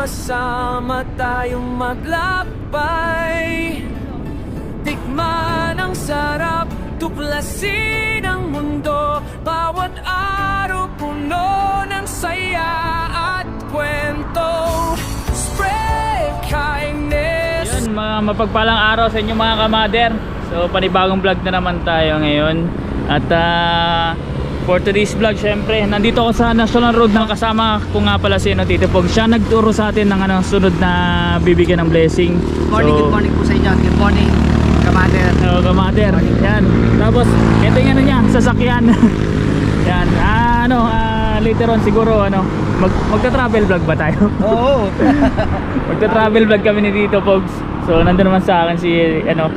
Sama-sama tayong maglakbay Tikman ang sarap, tuklasin ang mundo Bawat araw puno ng saya at kwento Spread kindness Yun, mga mapagpalang araw sa inyo mga kamader. So, panibagong vlog na naman tayo ngayon. At ah, for today's vlog, syempre, nandito ako sa National Road na kasama ko nga pala si ano, Tito Pog. Siya nagturo sa atin ng ano, sunod na bibigyan ng blessing. Good morning, good morning po sa inyo. Good morning, Commander. So, kamader. Yan. Tapos, ito yung ano niya, sasakyan. Yan. Ah, ano, ah, later on siguro, ano, mag, magta-travel vlog ba tayo? Oo. Magta-travel vlog kami ni Tito Pogs. So, nandun naman sa akin si, ano,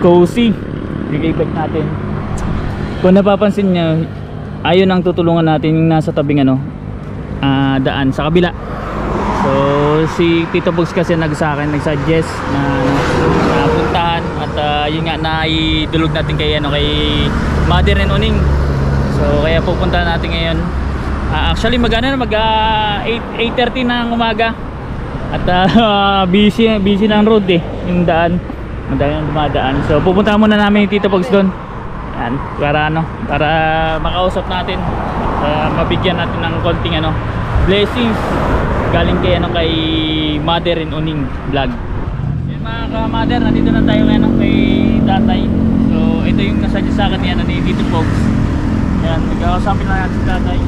Cozy. Bigay vlog natin. Kung napapansin nyo, ayun ang tutulungan natin yung nasa tabing, ano, ah, daan sa kabila. So, si Tito Pogs kasi nag sa akin, nag-suggest na, ano, na puntahan at ah, yun nga, naidulog natin kay, ano, kay Mother and Uning. So, kaya pupunta natin ngayon. Ah, actually, magana na, mag 8, 8.30 na ng umaga. At ah, busy, busy na road eh, yung daan. Madami ang dumadaan. So pupunta muna namin yung Tito Pogs doon. Yan, para ano, para makausap natin. At mabigyan natin ng konting ano, blessings galing kay ano kay Mother in Uning vlog. Yan mga ka-mother, nandito na tayo ngayon kay tatay. So ito yung nasa sa akin ni, ano, ni Tito Pogs. Yan, magkakausapin lang natin si tatay.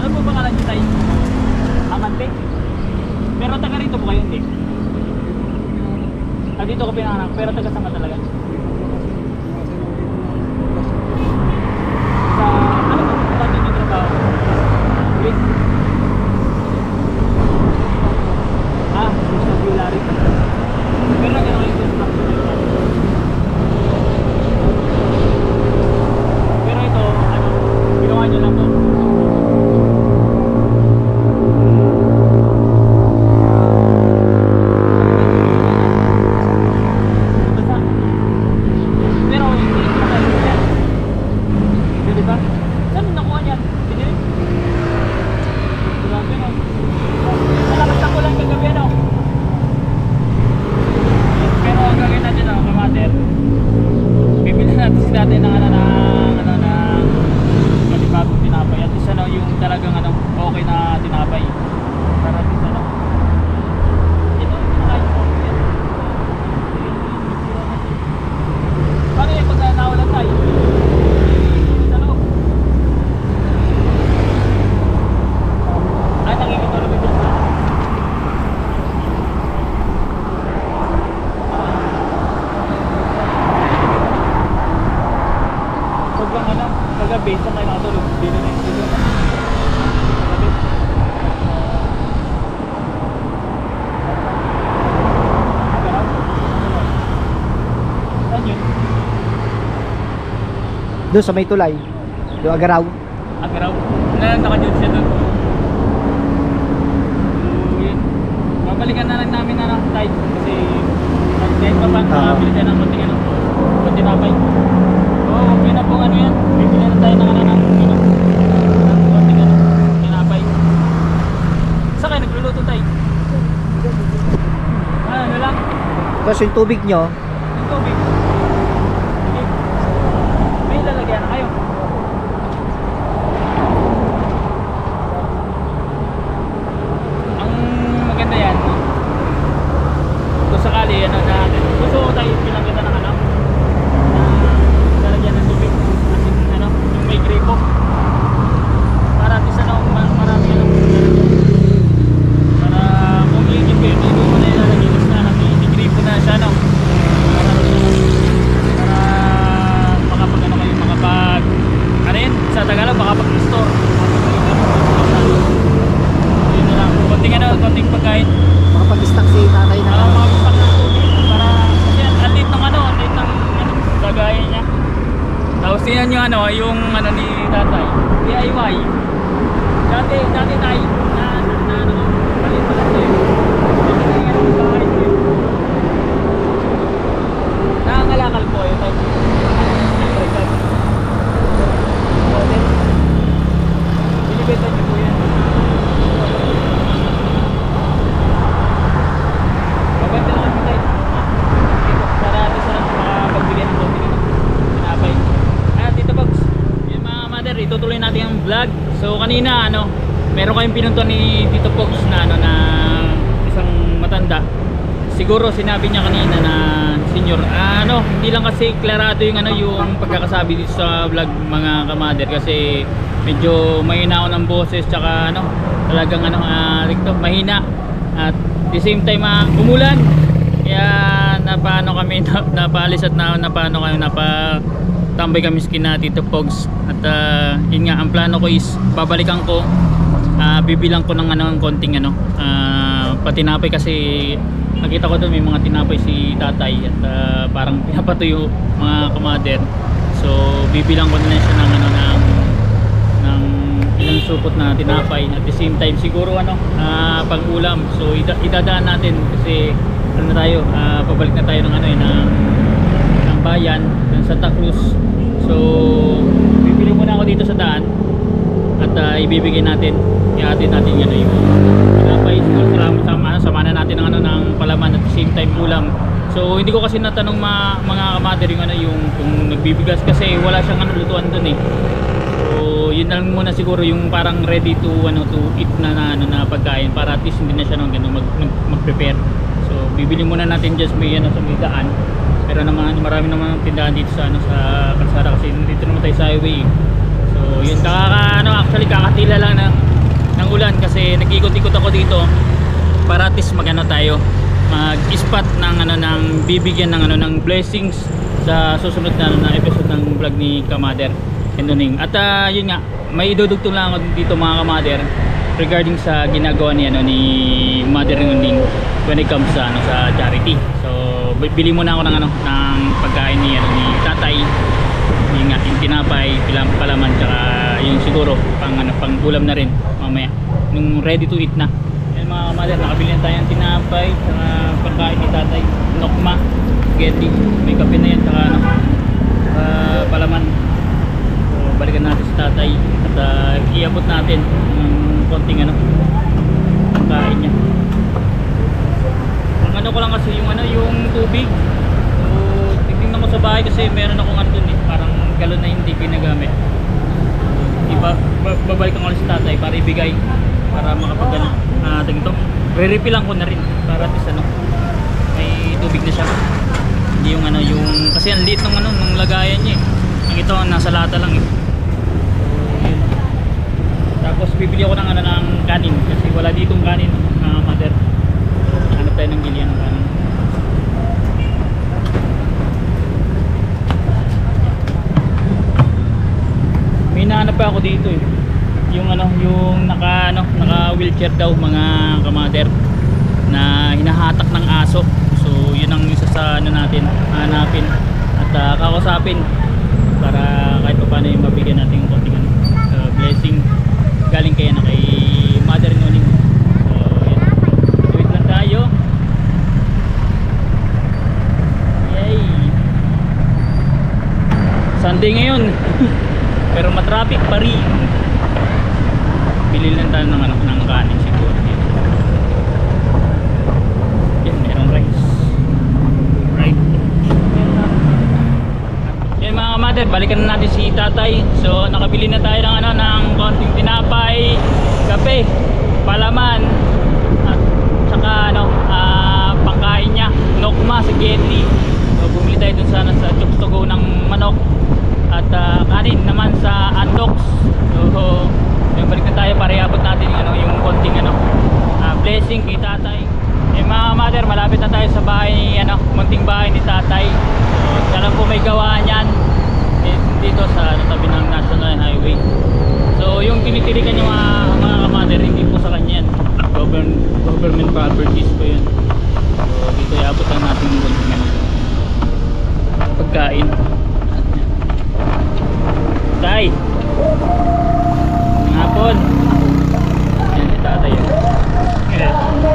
Ano po pangalan niyo tayo? Amante? Pero taga rito po kayo, hindi? Ah, dito ko pinanganak, pero taga saan talaga? Sa, ano po, saan din yung trabaho? Wait. Ah, sa Bulari. Pero nagano kayo construction yun. Pero ito, ano, ginawa nyo lang to. Basta. Pero hindi ko na yan. Hindi ba? Saan mo nakuha niyan? Pinili? Grabe no. Malakas ako lang kagabi ano. Pero ang gagawin natin ano, kamater. Bibili natin si tatay ng ano ng ano ng panibagong tinapay. At isa no, yung talagang ano, okay na tinapay. Para at least ano. Ito yung kinakain ko. Yan. Paano yung pag nawalan tayo? Sa loob. Ay, nakikita na bigla sa Pag bang ano, kagabi, saan tayo nakatulog? Dito na dito na. Kagabi. Agaraw? Saan yun? Doon sa may tulay. Doon agaraw. Agaraw. Na naka-jud siya doon. So, yun. Babalikan na lang namin na ng tayo kasi kahit pa paano Ah. makabili tayo ng konting ano, konting napay. Oo, oh, okay na pong ano yan. Bibili na tayo ng ano ng ano, ng konting ano, tinapay. Saan kayo nagluluto tayo? Ah, ano lang? Tapos yung tubig nyo, Yung tubig. Sige. May lalagyan na kayo. Ang maganda yan, kung sakali, ano na, gusto ko tayo pinaganda ng ano, na lalagyan ng tubig. As in, ano, yung may gripo. Para at least, ano, ma- marami, ano, lalagyan. Para kung iigib kayo, hindi mo na ilalagay, basta, ano, may may gripo na siya, ano. Para, So kanina ano, pinuntuan ni Tito Pogs na ano na isang matanda. Siguro sinabi niya kanina na senior, ah, ano, hindi lang kasi klarado yung ano yung pagkakasabi dito sa vlog mga kamader kasi medyo mahina ako ng boses tsaka ano, talagang ano, ah, rito, mahina at the same time ah, umulan. Kaya napaano kami na, napaalis at na, napaano kami napa tambay kami sa kina Tito Pogs at ah, yun nga ang plano ko is babalikan ko ah, bibilang ko ng ano ng konting ano. Ah, patinapay kasi nakita ko doon may mga tinapay si tatay at ah, parang pinapatuyo mga kamader so bibilang ko na lang siya ng ano ng ng ilang supot na tinapay. At the same time siguro ano ah, pang ulam so ida- idadaan natin kasi ano na tayo ah, pabalik na tayo ng ano eh ng ng bayan ng Santa Cruz so bibili muna ako dito sa daan at ah, ibibigay natin ihatid natin ano yung tinapay salamat sama, sama na natin ng ano ng palaman at the same time ulam so hindi ko kasi natanong ma, mga kamader yung ano yung kung nagbibigas kasi wala siyang ano lutuan dun eh So, yun lang muna siguro yung parang ready to ano to eat na, na ano na pagkain para at least hindi na siya nung ganun mag, mag, mag-prepare. So, bibili muna natin just may ano sa may daan. Pero naman marami naman tindahan dito sa ano sa kalsada kasi dito naman tayo sa highway. eh. So, yun kaka ano actually kakatila lang ng ng ulan kasi nag-ikot-ikot ako dito para at magano tayo mag-spot ng ano ng bibigyan ng ano ng blessings sa susunod na, ano, na episode ng vlog ni Kamader and Nuning. At ah, yun nga, may idudugtong lang ako dito mga Kamader regarding sa ginagawa ni ano ni Mother Nuning when it comes sa ano sa charity. So bi- bili muna ako ng ano ng pagkain ni ano ni Tatay yung yung tinapay, pilam, palaman tsaka yung siguro pang ano pang ulam na rin mamaya. Nung ready to eat na. Yan mga kamader nakabili na tayo ng tinapay tsaka pagkain ni tatay. Nokma spaghetti may kape na yan tsaka ano uh, palaman. So balikan natin si tatay at uh, iabot natin ng konting ano pagkain niya. Ang ano ko lang kasi yung ano yung tubig. So tignan ko sa bahay kasi meron akong ano dun eh galon na hindi ginagamit? Iba ba- babalik ko sa tatay para ibigay para makapag ano ah uh, to re-refillan ko na rin para at ano may tubig na siya. Hindi yung ano yung kasi ang liit ng ano ng lagayan niya eh. Ang ito nasa lata lang eh. Tapos bibili ako ng ano ng kanin kasi wala ditong kanin na mother hanap tayo ng bilihan ng kanin may nahanap pa ako dito eh. Yung ano yung naka ano naka wheelchair daw mga kamader na hinahatak ng aso. So yun ang isa sa ano natin hanapin at uh, kakausapin para kahit pa paano yung mabigyan natin yung konting ano, uh, blessing galing kay ano kay mother nuning so yun wait lang tayo yay Sunday ngayon pero matraffic pa rin. Bili lang tayo ng, ano, ng kanin siguro. Dito yan merong rice. Right. Yan mga kamater balikan na natin si tatay. So nakabili na tayo ng ano ng konting tinapay kape palaman at saka ano ah, pangkain niya nokma spaghetti so bumili tayo dun sa, ano, sa chokes to go ng manok at ah, kanin naman sa Andox so yung balik na tayo para iabot natin yung, ano, yung konting ano, ah, blessing kay tatay eh mga mother malapit na tayo sa bahay ni ano, munting bahay ni tatay so alam po may gawaan yan eh, dito sa ano, tabi ng National Highway so yung tinitirikan yung mga, mga kamader hindi po sa kanya yan government, properties po yun so dito iabot lang natin yung pagkain Tay! Hapon! Yan si tatay yun.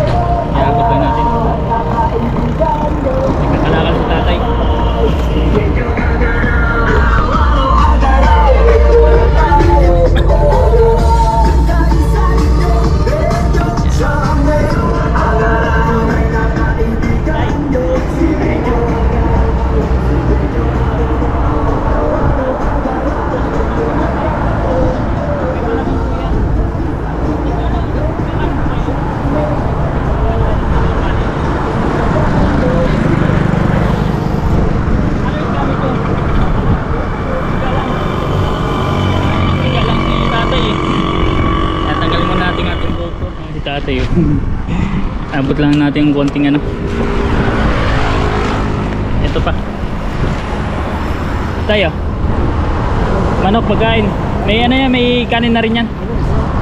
Sa'yo. Abot lang natin yung konting ano. Ito pa. Tayo. Manok pagkain. May ano yan, may kanin na rin yan.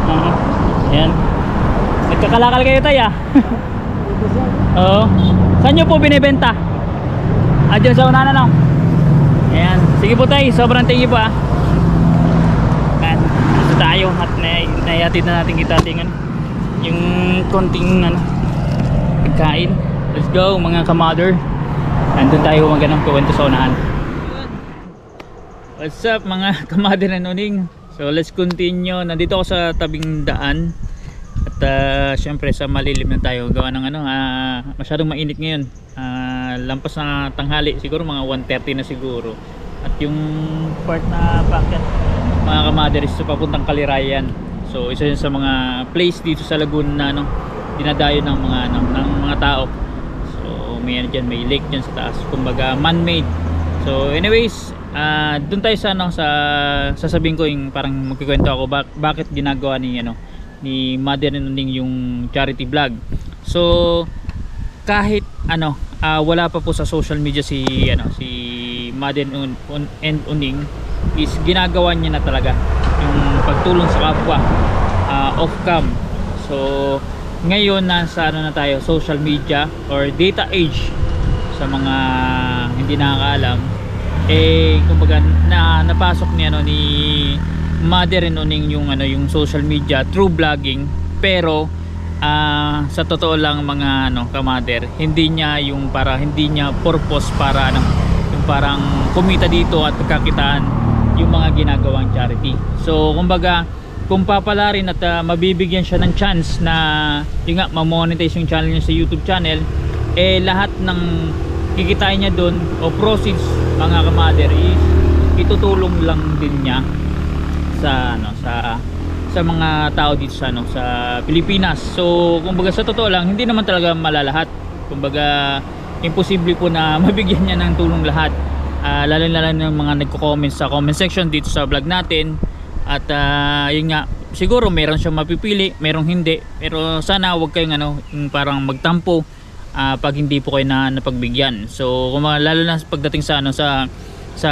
Oo. Ayan. Nagkakalakal kayo tayo ah. Oo. Saan nyo po binibenta? Ah, dyan sa unahan no? Ayan. Sige po tayo. Sobrang thank you po ah. Tayo at na naihatid na natin kita ating ano, yung konting ano, pagkain. Let's go mga kamador. Andun tayo magandang kwento sa unahan. What's up mga kamader and uning? So let's continue. Nandito ako sa tabing daan. At uh, syempre sa malilim na tayo. Gawa ng ano, ah, masyadong mainit ngayon. Ah, lampas na tanghali, siguro mga 1.30 na siguro. At yung part na packet, mga kamader is papuntang Kalirayan. So isa yun sa mga place dito sa Laguna na ano, dinadayo ng mga ano, ng mga tao. So may ano dyan, may lake dyan sa taas. Kumbaga man-made. So anyways, ah doon tayo sa ano sa sasabihin ko yung parang magkikwento ako bak- bakit ginagawa ni ano ni Mother Nuning yung charity vlog. So kahit ano ah, wala pa po sa social media si ano si Mother Un, Uning is ginagawa niya na talaga yung pagtulong sa kapwa ah, off cam. So ngayon nasa ano na tayo social media or data age sa mga hindi nakakaalam. Eh kumbaga na napasok ni ano ni Mother and Uning yung ano yung social media through vlogging. Pero ah, sa totoo lang mga ano kamader hindi niya yung para hindi niya purpose para ano yung parang kumita dito at pagkakitaan yung mga ginagawang charity so kumbaga kung papalarin at ah, mabibigyan siya ng chance na yung nga ma-monetize yung channel niya sa YouTube channel eh lahat ng kikitain niya doon o proceeds mga kamader is itutulong lang din niya sa ano sa sa mga tao dito sa ano sa Pilipinas. So kumbaga sa totoo lang hindi naman talaga malalahat. Kumbaga imposible po na mabigyan niya ng tulong lahat. Ah, lalo lalo ng mga nagko-comment sa comment section dito sa vlog natin. At ah, yun nga siguro meron siyang mapipili, merong hindi. Pero sana wag kayong ano yung parang magtampo ah, pag hindi po kayo na napagbigyan. So kung mga- lalo na pagdating sa ano sa sa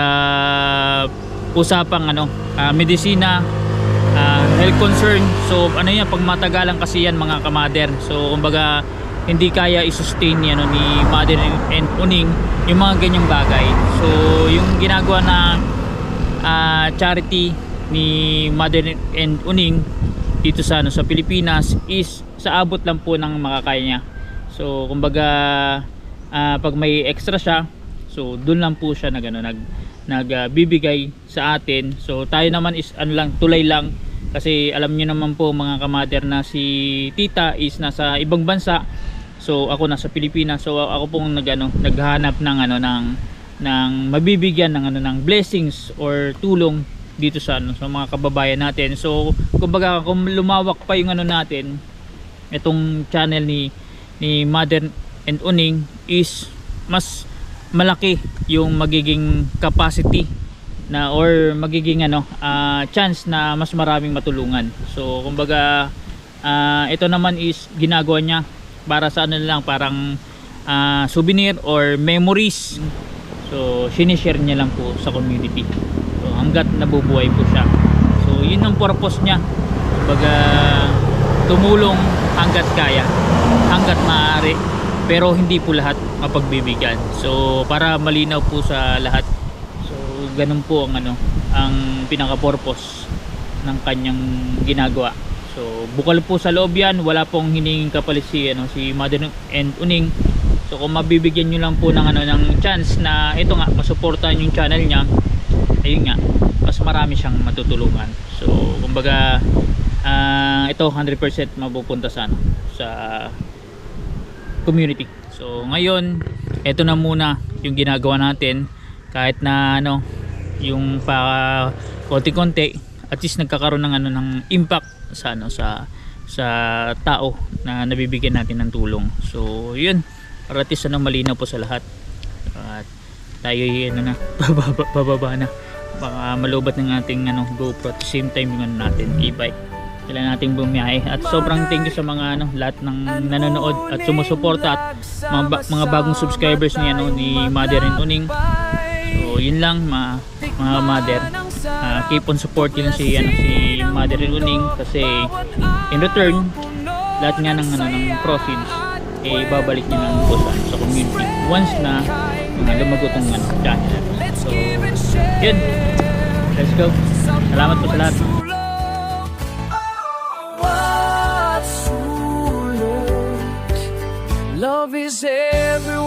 usapang ano ah, medisina ah, health concern so ano yan pag matagalan kasi yan mga kamader so kumbaga hindi kaya i-sustain ni, ano, ni mother and uning yung mga ganyang bagay. So yung ginagawa na ah, charity ni mother and uning dito sa ano sa Pilipinas is sa abot lang po ng makakaya niya. So kumbaga ah, pag may extra siya so doon lang po siya nag ano, nag nagbibigay sa atin. So tayo naman is ano lang tulay lang. Kasi alam niyo naman po mga kamader na si tita is nasa ibang bansa so ako nasa Pilipinas so ako pong nag ano, naghahanap ng ano ng ng mabibigyan ng ano ng blessings or tulong dito sa ano sa mga kababayan natin so kumbaga kung lumawak pa yung ano natin itong channel ni ni Mother and Uning is mas malaki yung magiging capacity na or magiging ano ah, chance na mas maraming matulungan. So kumbaga ah, ito naman is ginagawa niya para sa ano lang parang ah, souvenir or memories. So sinishare niya lang po sa community. So hanggat nabubuhay po siya. So yun ang purpose niya. Kumbaga tumulong hanggat kaya, hanggat maaari pero hindi po lahat mapagbibigyan so para malinaw po sa lahat so ganun po ang ano ang pinaka purpose ng kanyang ginagawa so bukal po sa loob yan wala pong hiningin kapalit si ano si Mother and Uning. So kung mabibigyan nyo lang po ng ano ng chance na ito nga masuportahan yung channel niya ayun nga mas marami siyang matutulungan. So kumbaga ah, ito 100% mapupunta sa ano sa community. So ngayon, ito na muna yung ginagawa natin. Kahit na ano yung pa konti-konti at least nagkakaroon ng ano ng impact sa ano sa sa tao na nabibigyan natin ng tulong. So yun, para at least malinaw po sa lahat. At tayo ano na bababa, bababa na. Baka malubat ng ating ano GoPro at same time yung ano natin e-bike. Kailangan nating bumiyahe. At sobrang thank you sa mga ano lahat ng nanonood at sumusuporta at mga, ba- mga bagong subscribers ni ano ni Mother and Uning. So yun lang ma, mga mother. Ah, keep on supporting si ano si mother ruling kasi in return lahat nga ng, ano, ng proceeds eh babalik niya ng busan sa community once na mga lumagot ang ano, channel so yun. Let's go. Salamat po sa lahat. Love is everywhere